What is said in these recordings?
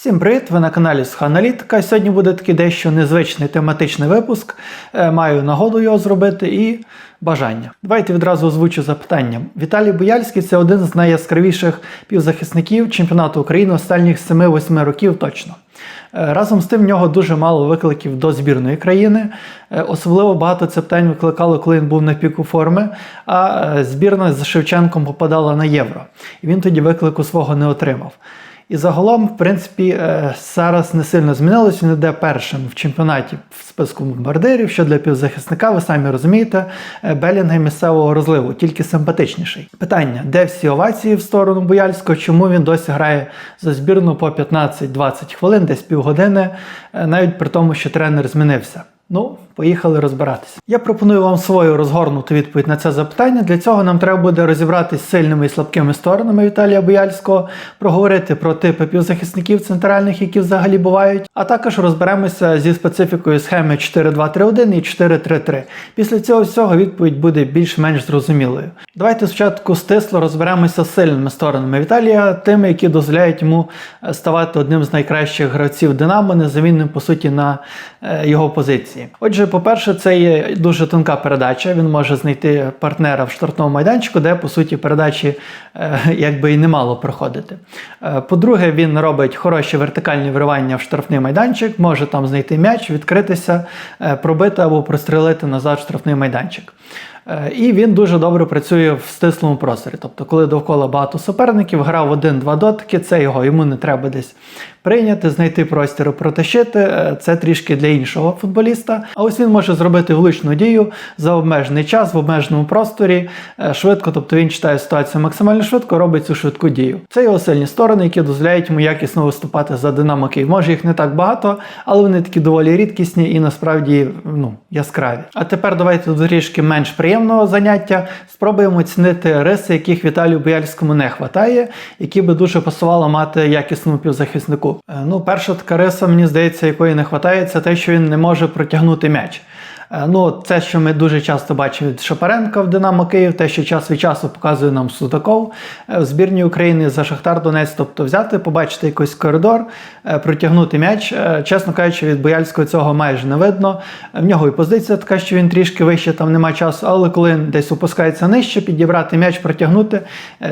Всім привіт! Ви на каналі Сханалітика. Сьогодні буде такий дещо незвичний тематичний випуск. Е, Маю нагоду його зробити і бажання. Давайте відразу озвучу запитання. Віталій Бояльський це один з найяскравіших півзахисників чемпіонату України останніх 7-8 років точно. Е, Разом з тим, в нього дуже мало викликів до збірної країни. Е, Особливо багато це питань викликало, коли він був на піку форми, а збірна з Шевченком попадала на євро. І він тоді виклику свого не отримав. І загалом, в принципі, е, зараз не сильно змінилось. Він йде першим в чемпіонаті в списку бомбардирів, що для півзахисника, ви самі розумієте, е, Белінгем місцевого розливу, тільки симпатичніший. Питання: де всі овації в сторону Бояльського? Чому він досі грає за збірну по 15-20 хвилин, десь півгодини, е, навіть при тому, що тренер змінився? Ну, поїхали розбиратися. Я пропоную вам свою розгорнуту відповідь на це запитання. Для цього нам треба буде розібратись з сильними і слабкими сторонами Віталія Бояльського, проговорити про типи півзахисників центральних, які взагалі бувають, а також розберемося зі специфікою схеми 4-2-3-1 і 4-3-3. Після цього всього відповідь буде більш-менш зрозумілою. Давайте спочатку стисло розберемося з сильними сторонами Віталія, тими, які дозволяють йому е, ставати одним з найкращих гравців Динамо, незамінним по суті на е, його позиції. Отже, по-перше, це є дуже тонка передача. Він може знайти партнера в штрафному майданчику, де по суті передачі е, якби і не мало проходити. Е, По-друге, він робить хороші вертикальні вривання в штрафний майданчик, може там знайти м'яч, відкритися, е, пробити або прострелити назад в штрафний майданчик. Е, І він дуже добре працює в стислому просторі. Тобто, коли довкола багато суперників, грав один-два дотики, це його, йому не треба десь прийняти, знайти простір, протащити. Е, Це трішки для іншого футболіста. А ось він може зробити влучну дію за обмежений час в обмеженому просторі е, швидко, тобто він читає ситуацію максимально швидко, робить цю швидку дію. Це його сильні сторони, які дозволяють йому якісно виступати за Динамо Київ. Може їх не так багато, але вони такі доволі рідкісні і насправді ну, яскраві. А тепер давайте трішки менш приємного заняття. Спробуємо оцінити риси, яких Віталію Бояльському не вистачає, які би дуже пасувало мати якісному півзахиснику. Е, Ну, перша така риса, мені здається, якої не вистачає, це те, що він не може протягнути м'яч. Е, Ну, це, що ми дуже часто бачимо від Шапаренка в Динамо Київ, те, що час від часу показує нам Судаков е, в збірній України за Шахтар Донець, тобто взяти, побачити якийсь коридор, е, протягнути м'яч. Чесно кажучи, від Бояльського цього майже не видно. В нього і позиція така, що він трішки вище, там нема часу, але коли десь опускається нижче, підібрати м'яч, протягнути,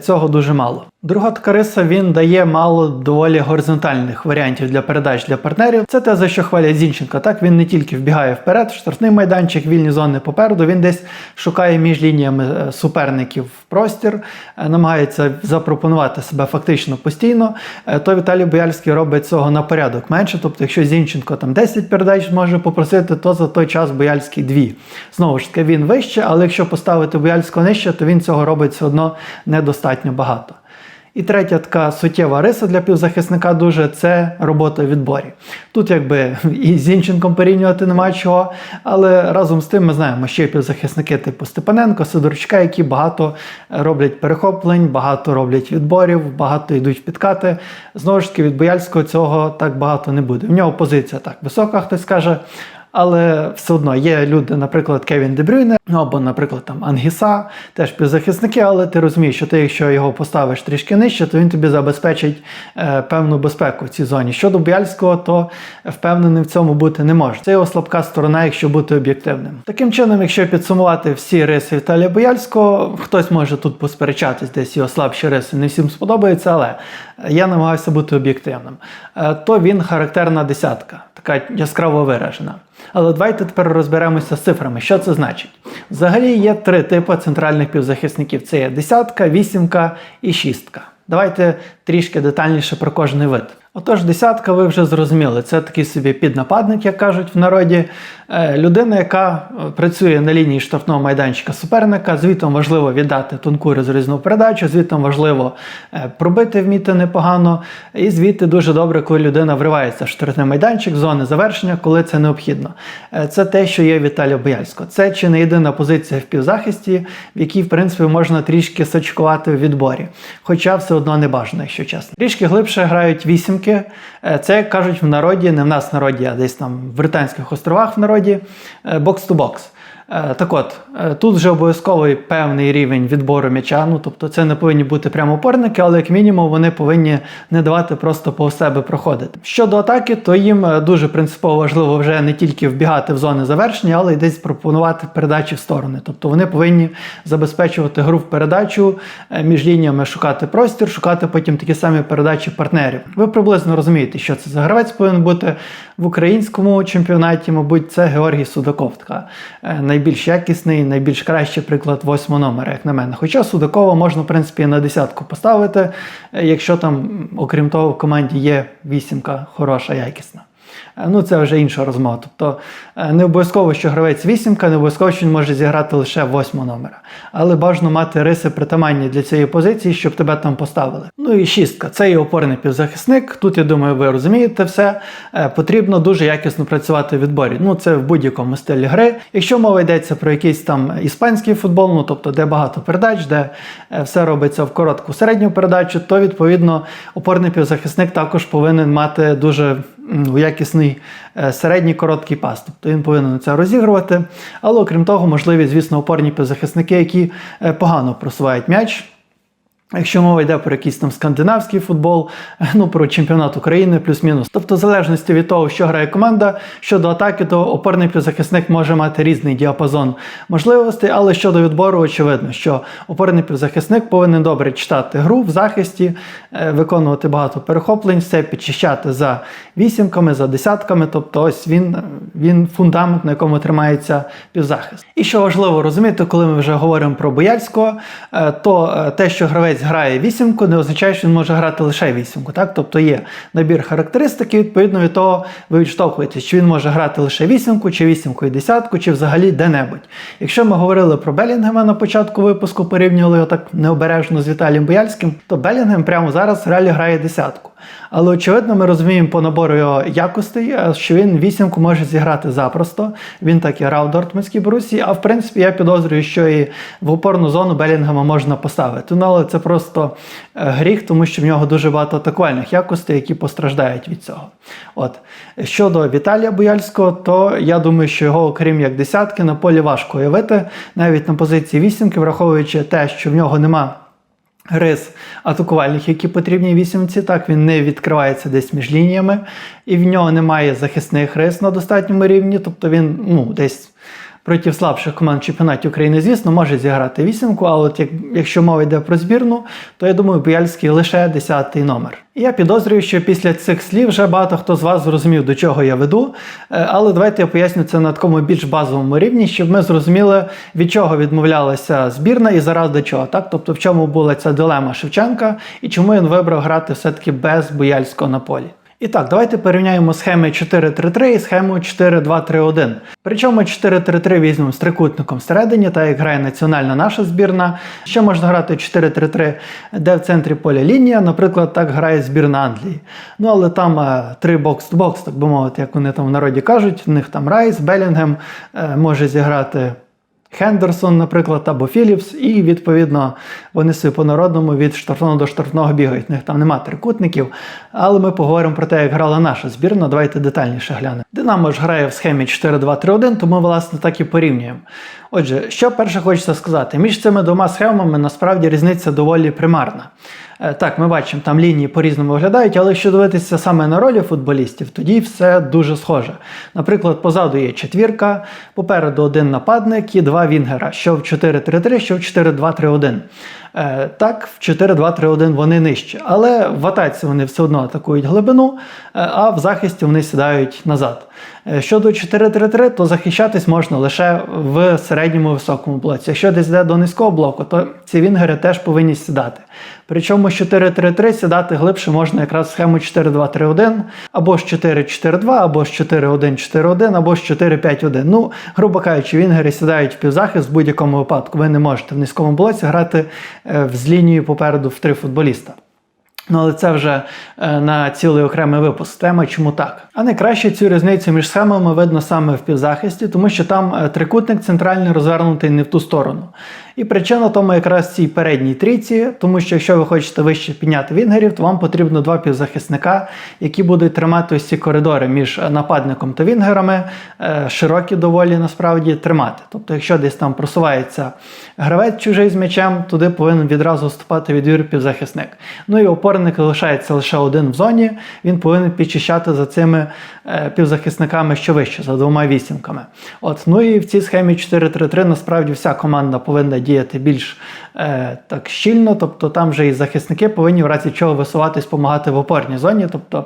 цього дуже мало. Друга така риса, він дає мало доволі горизонтальних варіантів для передач для партнерів. Це те, за що хвалять Зінченка. Так він не тільки вбігає вперед, штрафний майданчик, вільні зони попереду. Він десь шукає між лініями е, суперників простір, е, намагається запропонувати себе фактично постійно. Е, То Віталій Бояльський робить цього на порядок менше. Тобто, якщо Зінченко там 10 передач може попросити, то за той час Бояльський 2. Знову ж таки, він вище, але якщо поставити Бояльського нижче, то він цього робить все одно недостатньо багато. І третя така суттєва риса для півзахисника дуже це робота в відборі. Тут якби і з Зінченком порівнювати нема чого, але разом з тим ми знаємо, що є півзахисники типу Степаненко, Сидорчука, які багато роблять перехоплень, багато роблять відборів, багато йдуть підкати. Знову ж таки, від Бояльського цього так багато не буде. В нього позиція так висока, хтось каже. Але все одно є люди, наприклад, Кевін Дебрюйне, або, наприклад, там Ангіса, теж півзахисники, але ти розумієш, що ти, якщо його поставиш трішки нижче, то він тобі забезпечить е, певну безпеку в цій зоні. Щодо Бяльського, то впевнений в цьому бути не може. Це його слабка сторона, якщо бути об'єктивним. Таким чином, якщо підсумувати всі риси Віталія Бояльського, хтось може тут посперечатись, десь його слабші риси не всім сподобаються, але я намагаюся бути об'єктивним. Е, то він характерна десятка, така яскраво виражена. Але давайте тепер розберемося з цифрами. Що це значить? Взагалі є три типи центральних півзахисників: це є десятка, вісімка і шістка. Давайте трішки детальніше про кожний вид. Отож, десятка, ви вже зрозуміли, це такий собі піднападник, як кажуть в народі. Е, людина, яка е, працює на лінії штрафного майданчика суперника, звітом важливо віддати тонку розрізну передачу, звітом важливо е, пробити вміти непогано. І звідти дуже добре, коли людина вривається в штрафний майданчик, зони завершення, коли це необхідно. Це те, що є Віталій Бояльського. Це чи не єдина позиція в півзахисті, в якій, в принципі, можна трішки сочкувати в відборі. Хоча все одно не бажано, якщо чесно. Трішки глибше грають вісім малесеньке. Це кажуть в народі, не в нас в народі, а десь там в Британських островах в народі е, бокс-то-бокс. Е, Так от, е, тут вже обов'язковий певний рівень відбору м'яча. Ну, тобто це не повинні бути прямо опорники, але як мінімум вони повинні не давати просто по себе проходити. Щодо атаки, то їм е, дуже принципово важливо вже не тільки вбігати в зони завершення, але й десь пропонувати передачі в сторони. Тобто вони повинні забезпечувати гру в передачу між лініями, шукати простір, шукати потім такі самі передачі партнерів. Ви приблизно розумієте, що це за гравець повинен бути в українському чемпіонаті, мабуть, це Георгій Судаков. Така е, найбільш якісний, найбільш кращий приклад восьмого номера, як на мене. Хоча Судакова можна, в принципі, на десятку поставити, е, якщо там, окрім того, в команді є вісімка хороша, якісна. Е, Ну, це вже інша розмова. Тобто е, не обов'язково, що гравець вісімка, не обов'язково, що він може зіграти лише восьмого номера. Але бажано мати риси притаманні для цієї позиції, щоб тебе там поставили. Ну і шістка це є опорний півзахисник. Тут, я думаю, ви розумієте все. Е, Потрібно дуже якісно працювати в відборі. Ну, це в будь-якому стилі гри. Якщо мова йдеться про якийсь там іспанський футбол, ну тобто де багато передач, де все робиться в коротку середню передачу, то відповідно опорний півзахисник також повинен мати дуже м, якісний е, середній короткий пас. Тобто він повинен це розігрувати. Але окрім того, можливі, звісно, опорні захисники, які е, погано просувають м'яч. Якщо мова йде про якийсь там скандинавський футбол, ну про чемпіонат України плюс-мінус. Тобто, в залежності від того, що грає команда, щодо атаки, то опорний півзахисник може мати різний діапазон можливостей, але щодо відбору, очевидно, що опорний півзахисник повинен добре читати гру в захисті, е, виконувати багато перехоплень, все підчищати за вісімками, за десятками. Тобто, ось він, він фундамент, на якому тримається півзахист. І що важливо розуміти, коли ми вже говоримо про Бояльського, е, то е, те, що гравець грає вісімку, не означає, що він може грати лише вісімку. Так? Тобто є набір характеристик, і відповідно від того ви відштовхуєтесь, чи він може грати лише вісімку, чи вісімку і десятку, чи взагалі де-небудь. Якщо ми говорили про Белінгема на початку випуску, порівнювали його так необережно з Віталієм Бояльським, то Белінгем прямо зараз реалі грає десятку. Але очевидно, ми розуміємо по набору його якостей, е, що він вісімку може зіграти запросто. Він так і грав в Дортмундській Борусі. А в принципі, я підозрюю, що і в опорну зону Белінгема можна поставити. Ну але це просто е, гріх, тому що в нього дуже багато атакувальних якостей, які постраждають від цього. От щодо Віталія Бояльського, то я думаю, що його, окрім як десятки, на полі важко уявити, навіть на позиції вісімки, враховуючи те, що в нього нема рис атакувальних, які потрібні вісімці. Так, він не відкривається десь між лініями, і в нього немає захисних рис на достатньому рівні, тобто він ну, десь. Проти слабших команд чемпіонаті України, звісно, може зіграти вісімку, але от як, якщо мова йде про збірну, то я думаю, Бояльський лише 10-й номер. І я підозрюю, що після цих слів вже багато хто з вас зрозумів, до чого я веду. Е, Але давайте я поясню це на такому більш базовому рівні, щоб ми зрозуміли, від чого відмовлялася збірна і заради чого. Так? Тобто, в чому була ця дилема Шевченка і чому він вибрав грати все-таки без Бояльського на полі. І так, давайте порівняємо схеми 4-3-3 і схему 4-2-3-1. Причому 4-3-3 візьмемо з трикутником всередині, так як грає національна наша збірна. Ще можна грати 4-3-3, де в центрі поля лінія, наприклад, так грає збірна Англії. Ну але там е, три бокс-то-бокс, так би мовити, як вони там в народі кажуть. В них там Райс, Белінгем е, може зіграти. Хендерсон, наприклад, або Філіпс, і відповідно вони собі по-народному від штрафного до штрафного бігають. У них там нема трикутників. Але ми поговоримо про те, як грала наша збірна. Давайте детальніше глянемо. Динамо ж грає в схемі 4-2-3-1, тому власне так і порівнюємо. Отже, що перше хочеться сказати, між цими двома схемами насправді різниця доволі примарна. Е, Так, ми бачимо, там лінії по-різному виглядають, але якщо дивитися саме на ролі футболістів, тоді все дуже схоже. Наприклад, позаду є четвірка, попереду один нападник і два вінгера, що в 4-3-3, що в 4-2-3-1. Е, Так, в 4-2-3-1 вони нижче, але в атаці вони все одно атакують глибину, е, а в захисті вони сідають назад. Е, Щодо 4-3-3, то захищатись можна лише в середньому високому блоці. Якщо десь йде до низького блоку, то ці вінгери теж повинні сідати. Причому з 4-3-3 сідати глибше можна якраз в схему 4-2-3-1, або ж 4-4-2, або ж 4-1-4-1, або ж 4-5-1. Ну, грубо кажучи, вінгери сідають в півзахист в будь-якому випадку. Ви не можете в низькому блоці грати е, з лінією попереду в три футболіста. Ну, але це вже е, на цілий окремий випуск тема, чому так. А найкраще цю різницю між схемами видно саме в півзахисті, тому що там е, трикутник центральний розвернутий не в ту сторону. І причина тому якраз в цій передній трійці, тому що якщо ви хочете вище підняти вінгерів, то вам потрібно два півзахисника, які будуть тримати ось коридори між нападником та вінгерами, е, широкі доволі насправді тримати. Тобто, якщо десь там просувається гравець чужий з м'ячем, туди повинен відразу вступати відвір півзахисник. Ну і опорник лишається лише один в зоні, він повинен підчищати за цими е, півзахисниками що вище, за двома вісімками. От, ну і в цій схемі 4-3-3 насправді вся команда повинна діяти більш е, так щільно, тобто там вже і захисники повинні в разі чого висуватись, допомагати в опорній зоні. Тобто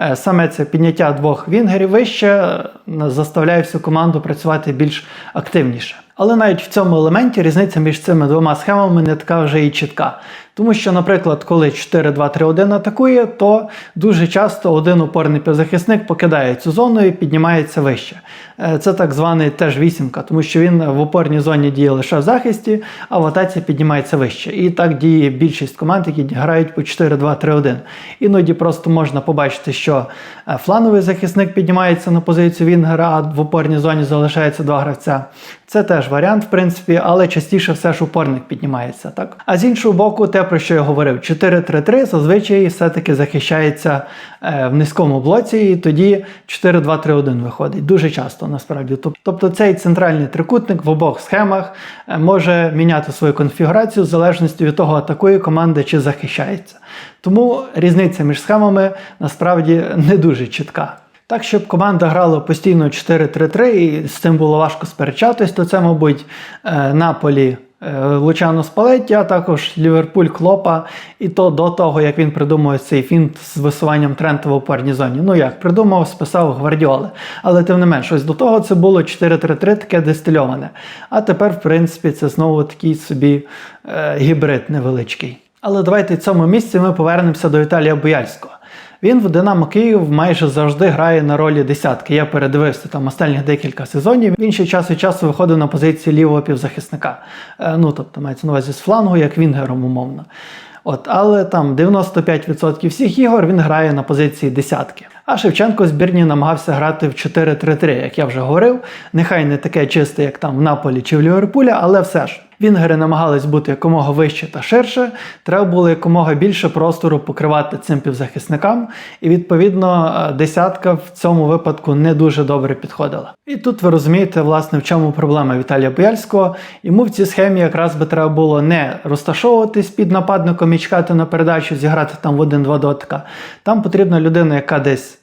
е, саме це підняття двох вінгерів вище е, заставляє всю команду працювати більш активніше. Але навіть в цьому елементі різниця між цими двома схемами не така вже і чітка. Тому що, наприклад, коли 4-2-3-1 атакує, то дуже часто один опорний півзахисник покидає цю зону і піднімається вище. Е, Це так званий теж вісімка, тому що він в опорній зоні діє лише в захисті, а в атаці піднімається вище. І так діє більшість команд, які грають по 4-2-3-1. Іноді просто можна побачити, що е, флановий захисник піднімається на позицію Вінгера, а в опорній зоні залишається два гравця. Це теж варіант, в принципі, але частіше все ж опорник піднімається. так. А з іншого боку, те, про що я говорив, 4-3-3 зазвичай все-таки захищається е, в низькому блоці, і тоді 4-2-3-1 виходить. Дуже часто насправді. Тобто цей центральний трикутник в обох схемах е, може міняти свою конфігурацію в залежності від того, атакує команда чи захищається. Тому різниця між схемами насправді не дуже чітка. Так, щоб команда грала постійно 4-3-3 і з цим було важко сперечатись, то це, мабуть, е, Наполі. е, Лучано Спалетті, а також Ліверпуль Клопа, і то до того, як він придумав цей фінт з висуванням Трента в опорній зоні. Ну як придумав, списав Гвардіоли. Але тим не менш, ось до того це було 4-3-3 таке дистильоване. А тепер, в принципі, це знову такий собі е, гібрид невеличкий. Але давайте в цьому місці ми повернемося до Віталія Бояльського. Він в Динамо Київ майже завжди грає на ролі десятки. Я передивився там останніх декілька сезонів. Він ще час від часу виходив на позиції лівого півзахисника. Е, ну тобто мається на увазі з флангу, як вінгером, умовно. От, але там 95% всіх ігор він грає на позиції десятки. А Шевченко в збірні намагався грати в 4-3-3, як я вже говорив. Нехай не таке чисте, як там в Наполі чи в Ліверпулі, але все ж. Вінгери намагались бути якомога вище та ширше, треба було якомога більше простору покривати цим півзахисникам, і відповідно е, десятка в цьому випадку не дуже добре підходила. І тут ви розумієте, власне, в чому проблема Віталія Бояльського. Йому в цій схемі якраз би треба було не розташовуватись під нападником і чекати на передачу, зіграти там в один-два дотика. Там потрібна людина, яка десь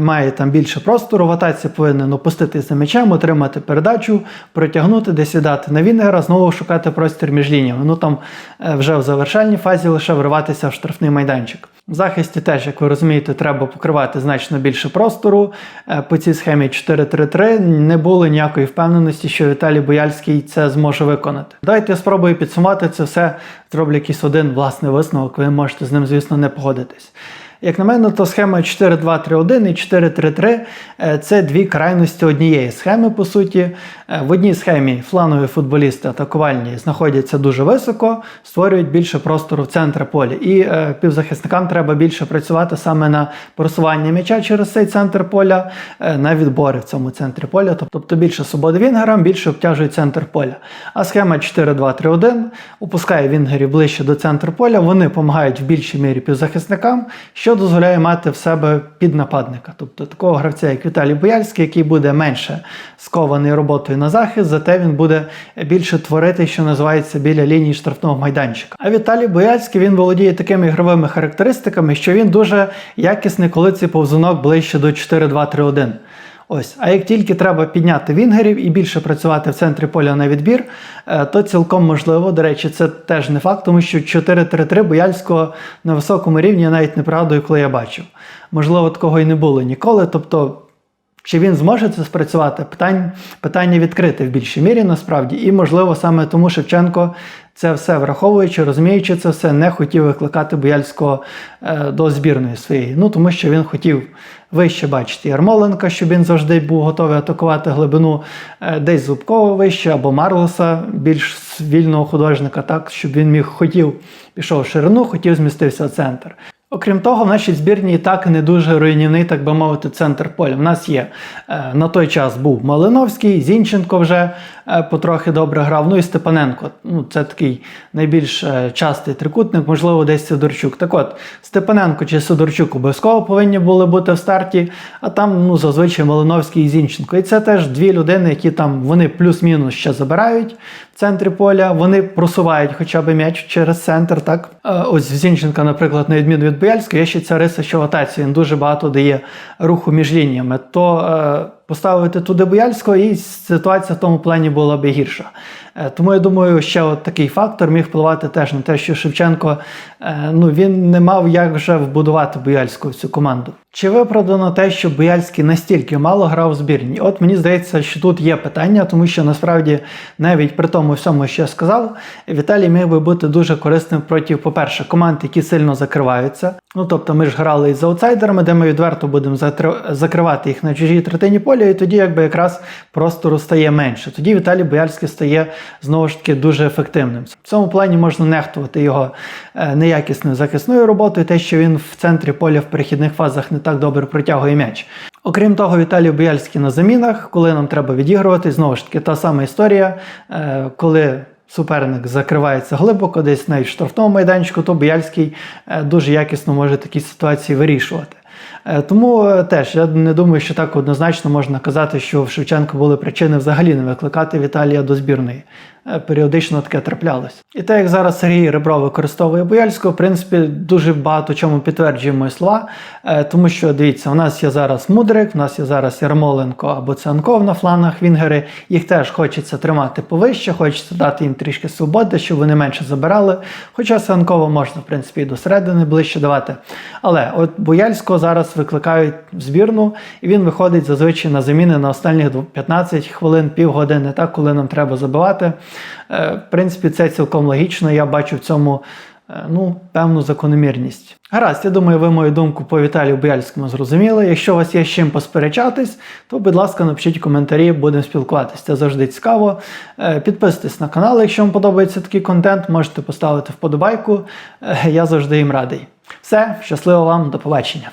має там більше простору, в атаці повинен опуститися м'ячем, отримати передачу, протягнути, десь віддати на Вінгера, знову шукати простір між лініями. Ну там е, вже в завершальній фазі лише вриватися в штрафний майданчик. В захисті теж, як ви розумієте, треба покривати значно більше простору. Е, По цій схемі 4-3-3 не було ніякої впевненості, що Віталій Бояльський це зможе виконати. Давайте я спробую підсумувати це все, зроблю якийсь один власний висновок, ви можете з ним, звісно, не погодитись. Як на мене, то схема 4-2-3-1 і 4-3-3 е, це дві крайності однієї схеми, по суті. Е, В одній схемі флангові футболісти атакувальні знаходяться дуже високо, створюють більше простору в центрі поля. І е, півзахисникам треба більше працювати саме на просування м'яча через цей центр поля, е, на відбори в цьому центрі поля. Тобто більше свободи вінгерам, більше обтяжує центр поля. А схема 4-2-3-1 опускає вінгерів ближче до центру поля, вони допомагають в більшій мірі півзахисникам, що дозволяє мати в себе піднападника. Тобто такого гравця, як Віталій Бояльський, який буде менше скований роботою на захист, зате він буде більше творити, що називається біля лінії штрафного майданчика. А Віталій Бояльський він володіє такими ігровими характеристиками, що він дуже якісний, коли цей повзунок ближче до 4-2-3-1. Ось, а як тільки треба підняти вінгерів і більше працювати в центрі поля на відбір, е, то цілком можливо. До речі, це теж не факт, тому що 4-3-3 Бояльського на високому рівні я навіть не пригадую, коли я бачив. Можливо, такого і не було ніколи. Тобто, чи він зможе це спрацювати? Питання, питання відкрите в більшій мірі насправді, і можливо саме тому Шевченко це все враховуючи, розуміючи це все, не хотів викликати Бояльського е, до збірної своєї. Ну тому що він хотів вище бачити Ярмоленка, щоб він завжди був готовий атакувати глибину, е, десь Зубкова вище або Марлоса, більш вільного художника, так щоб він міг хотів пішов в ширину, хотів змістився в центр. Окрім того, в нашій збірні і так не дуже руйнівний, так би мовити, центр поля. У нас є е, на той час був Малиновський, Зінченко вже потрохи добре грав. Ну і Степаненко. Ну, це такий найбільш е, частий трикутник, можливо, десь Сидорчук. Так от, Степаненко чи Сидорчук обов'язково повинні були бути в старті, а там ну, зазвичай Малиновський і Зінченко. І це теж дві людини, які там вони плюс-мінус ще забирають в центрі поля, вони просувають хоча б м'яч через центр. Так Е, ось в Зінченка, наприклад, на відміну від Бояльського, є ще ця риса, що в атаці він дуже багато дає руху між лініями. То е, поставити туди Бояльського, і ситуація в тому плані була би гірша. Е, Тому я думаю, ще от такий фактор міг впливати теж на те, що Шевченко е, ну, він не мав як вже вбудувати Бояльського в цю команду. Чи виправдано те, що Бояльський настільки мало грав у збірні? От мені здається, що тут є питання, тому що насправді навіть при тому всьому, що я сказав, Віталій міг би бути дуже корисним проти, по-перше, команд, які сильно закриваються. Ну тобто ми ж грали із аутсайдерами, де ми відверто будемо закривати їх на чужій третині поля, і тоді якби якраз простору стає менше. Тоді Віталій Бояльський стає знову ж таки дуже ефективним. В цьому плані можна нехтувати його е, неякісною захисною роботою, те, що він в центрі поля в перехідних фазах не так добре притягує м'яч. Окрім того, Віталій Бояльський на замінах, коли нам треба відігрувати, знову ж таки, та сама історія, е, коли суперник закривається глибоко, десь навіть в штрафному майданчику, то Бояльський е, дуже якісно може такі ситуації вирішувати. Е, Тому е, теж я не думаю, що так однозначно можна казати, що в Шевченка були причини взагалі не викликати Віталія до збірної. Е, Періодично таке траплялось. І те, як зараз Сергій Ребро використовує Бояльського, в принципі, дуже багато чому підтверджує мої слова. Тому що дивіться, у нас є зараз Мудрик, у нас є зараз Ярмоленко або Цянков на флангах Вінгери. Їх теж хочеться тримати повище, хочеться дати їм трішки свободи, щоб вони менше забирали. Хоча Цянкова можна, в принципі, і до середини ближче давати. Але от Бояльського зараз викликають в збірну, і він виходить зазвичай на заміни на останніх 15 хвилин, півгодини, так, коли нам треба забивати. Е, В принципі, це цілком логічно. Я бачу в цьому е, ну, певну закономірність. Гаразд, я думаю, ви мою думку по Віталію Бояльському зрозуміли. Якщо у вас є з чим посперечатись, то, будь ласка, напишіть коментарі, будемо спілкуватися. Це завжди цікаво. Е, Підписуйтесь на канал, якщо вам подобається такий контент, можете поставити вподобайку. Я завжди їм радий. Все, щасливо вам, до побачення.